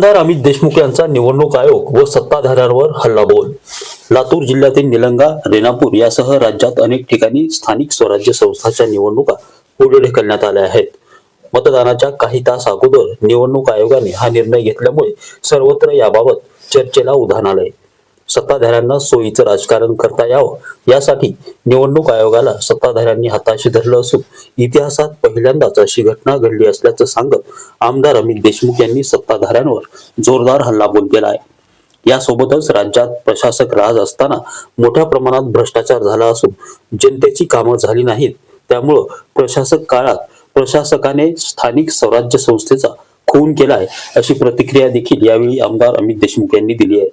आमदार अमित देशमुख यांचा निवडणूक आयोग व सत्ताधाऱ्यांवर हल्लाबोल. लातूर जिल्ह्यातील निलंगा रेणापूर यासह राज्यात अनेक ठिकाणी स्थानिक स्वराज्य संस्थांच्या निवडणुका पुढे ढकलण्यात आल्या आहेत. मतदानाच्या काही तास अगोदर निवडणूक आयोगाने हा निर्णय घेतल्यामुळे सर्वत्र याबाबत चर्चेला उधाण आलंय. सत्ताधाऱ्यांना सोयीचं राजकारण करता यावं यासाठी निवडणूक आयोगाला सत्ताधाऱ्यांनी हाताशी धरलं असून इतिहासात पहिल्यांदाच अशी घटना घडली असल्याचं सांगत आमदार अमित देशमुख यांनी सत्ताधाऱ्यांवर जोरदार हल्लाबोल आहे यासोबतच राज्यात प्रशासक राज असताना मोठ्या प्रमाणात भ्रष्टाचार झाला असून जनतेची कामं झाली नाहीत. त्यामुळं प्रशासक काळात प्रशासकाने स्थानिक स्वराज्य संस्थेचा खून केलाय अशी प्रतिक्रिया देखील यावेळी आमदार अमित देशमुख यांनी दिली आहे.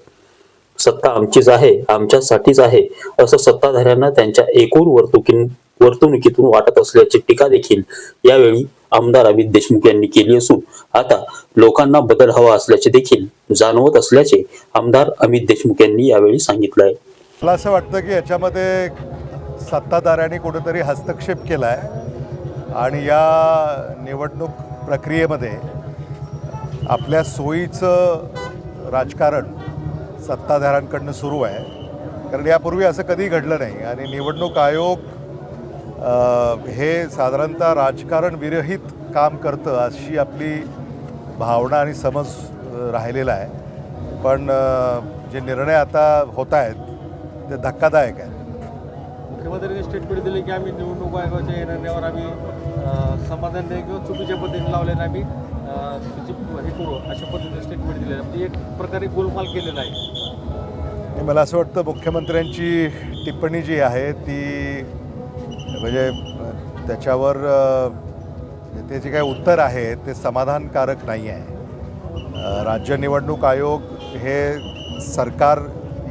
सत्ता आमचीच आहे आमच्यासाठीच आहे असं सत्ताधाऱ्यांना त्यांच्या एकूण वर्तुकीन वर्तणुकीतून वाटत असल्याची टीका देखील यावेळी आमदार अमित देशमुख यांनी केली असून आता लोकांना बदल हवा असल्याचे देखील जाणवत असल्याचे आमदार अमित देशमुख यांनी यावेळी सांगितलं आहे मला असं वाटतं की याच्यामध्ये सत्ताधाऱ्यांनी कुठेतरी हस्तक्षेप केला आहे आणि या निवडणूक प्रक्रियेमध्ये आपल्या सोयीचं राजकारण सत्ताधाऱ्यांकडनं सुरू आहे. कारण यापूर्वी असं कधी घडलं नाही. आणि निवडणूक आयोग हे साधारणतः राजकारण विरहित काम करतं अशी आपली भावना आणि समज राहिलेला आहे. पण जे निर्णय आता होत आहेत ते धक्कादायक आहेत. मुख्यमंत्र्यांनी स्टेटमेंट दिली की आम्ही निवडणूक आयोगाच्या निर्णयावर आम्ही समाधान नाही किंवा चुकीच्या पद्धतीने लावल्याने आम्ही हे करू अशा पद्धतीने स्टेटमेंट दिलेलं म्हणजे एक प्रकारे गोलमाल केलेला आहे. मला असं वाटतं मुख्यमंत्र्यांची टिप्पणी जी आहे ती म्हणजे त्याच्यावर त्याचे ते जे काही उत्तर आहे ते समाधानकारक नाही आहे. राज्य निवडणूक आयोग हे सरकार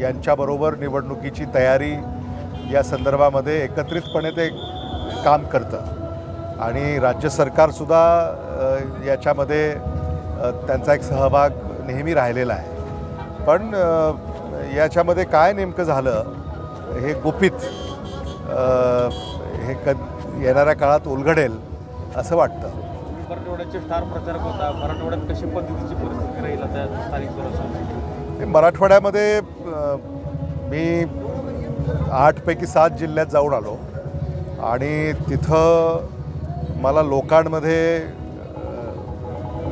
यांच्याबरोबर निवडणुकीची तयारी या संदर्भामध्ये एकत्रितपणे ते काम करतं. आणि राज्य सरकारसुद्धा याच्यामध्ये त्यांचा एक सहभाग नेहमी राहिलेला आहे. पण याच्यामध्ये काय नेमकं झालं हे गुपित हे क येणाऱ्या काळात उलगडेल असं वाटतं. मराठवाड्याचे स्टार प्रचारक होता. मराठवाड्यात कशी पद्धतीची परिस्थिती राहील आता स्थानिक स्वराज्य मराठवाड्यामध्ये मी आठपैकी सात जिल्ह्यात जाऊन आलो. आणि तिथं मला लोकांमध्ये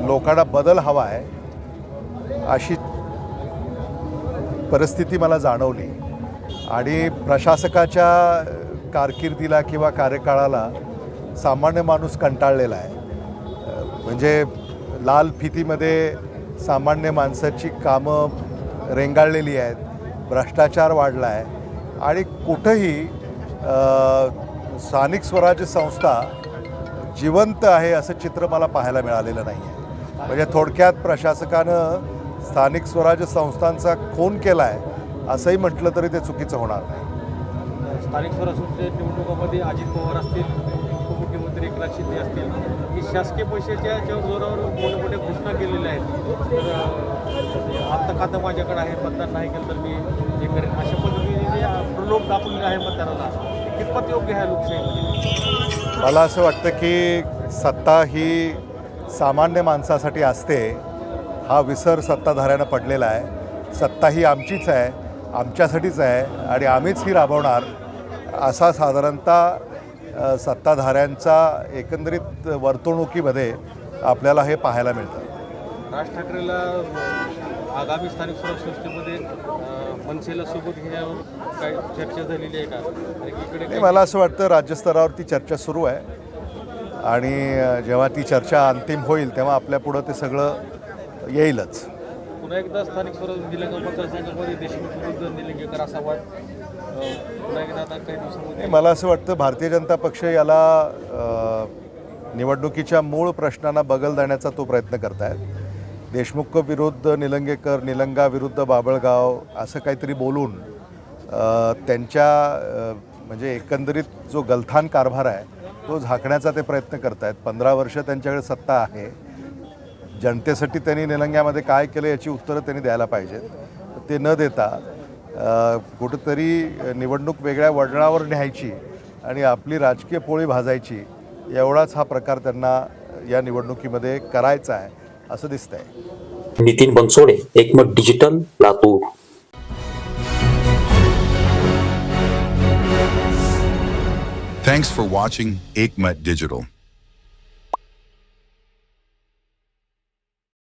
लोकांना बदल हवा आहे अशी परिस्थिती मला जाणवली. आणि प्रशासकाच्या कारकिर्दीला किंवा कार्यकाळाला सामान्य माणूस कंटाळलेला आहे. म्हणजे लाल फितीमध्ये सामान्य माणसाची कामं रेंगाळलेली आहेत भ्रष्टाचार वाढला आहे. आणि कुठंही स्थानिक स्वराज्य संस्था जिवंत आहे असं चित्र मला पाहायला मिळालेलं नाही आहे म्हणजे थोडक्यात प्रशासकानं स्थानिक स्वराज्य संस्थांचा खून केला आहे असंही म्हटलं तरी ते चुकीचं होणार नाही. स्थानिक स्वराज्याच्या निवडणुकामध्ये अजित पवार असतील उपमुख्यमंत्री एकनाथ शिंदे असतील. ही शासकीय पैशाच्या जोरावर मोठ्या मोठ्या घोषणा केलेल्या आहेत. तर आत्ता खातं माझ्याकडे आहे मतदान नाही केलं तर मी हे करेन. अशा पद्धतीने प्रलोभ दाखवलेला आहे मतदाराला कितपत योग्य आहे लोकशाहीमध्ये? मला असं वाटतं की सत्ता ही सामान्य माणसासाठी असते हा विसर सत्ताधाऱ्यानं पडलेला आहे. सत्ता ही आमचीच आहे आमच्यासाठीच आहे आणि आम्हीच ही राबवणार असा साधारणतः सत्ताधाऱ्यांचा एकंदरीत वर्तणुकीमध्ये आपल्याला हे पाहायला मिळतं. राज ठाकरेला आगामी स्थानिक स्वराज्य संस्थेमध्ये मनसेला सोबत घेण्यावर काही चर्चा झालेली आहे का? इकडे मला असं वाटतं राज्यस्तरावरती चर्चा सुरू आहे. आणि जेव्हा ती चर्चा अंतिम होईल तेव्हा आपल्यापुढं ते सगळं येईलच. पुन्हा एकदा स्थानिक स्वराज्य निलंगा मतदारसंघामध्ये देशमुख विरुद्ध निलंगेकर असा वाद अ, पुन्हा एकदा आता काही दिवसामध्ये नाही, मला असं वाटतं भारतीय जनता पक्ष याला निवडणुकीच्या मूळ प्रश्नांना बगल देण्याचा तो प्रयत्न करत आहेत देशमुख विरुद्ध निलंगेकर निलंगा विरुद्ध बाबळगाव असं काहीतरी बोलून त्यांच्या म्हणजे एकंदरीत जो गलथान कारभार आहे तो झाकण्याचा ते प्रयत्न करत आहेत पंधरा वर्ष त्यांच्याकडे सत्ता आहे. जनतेसाठी त्यांनी निलंग्यामध्ये काय केलं याची उत्तरं त्यांनी द्यायला पाहिजेत. ते न देता कुठंतरी निवडणूक वेगळ्या वळणावर न्यायची आणि आपली राजकीय पोळी भाजायची एवढाच हा प्रकार त्यांना या निवडणुकीमध्ये करायचा आहे असं दिसतंय. Nitin Bansode Ekmat digital Latur. Thanks for watching Ekmat Digital.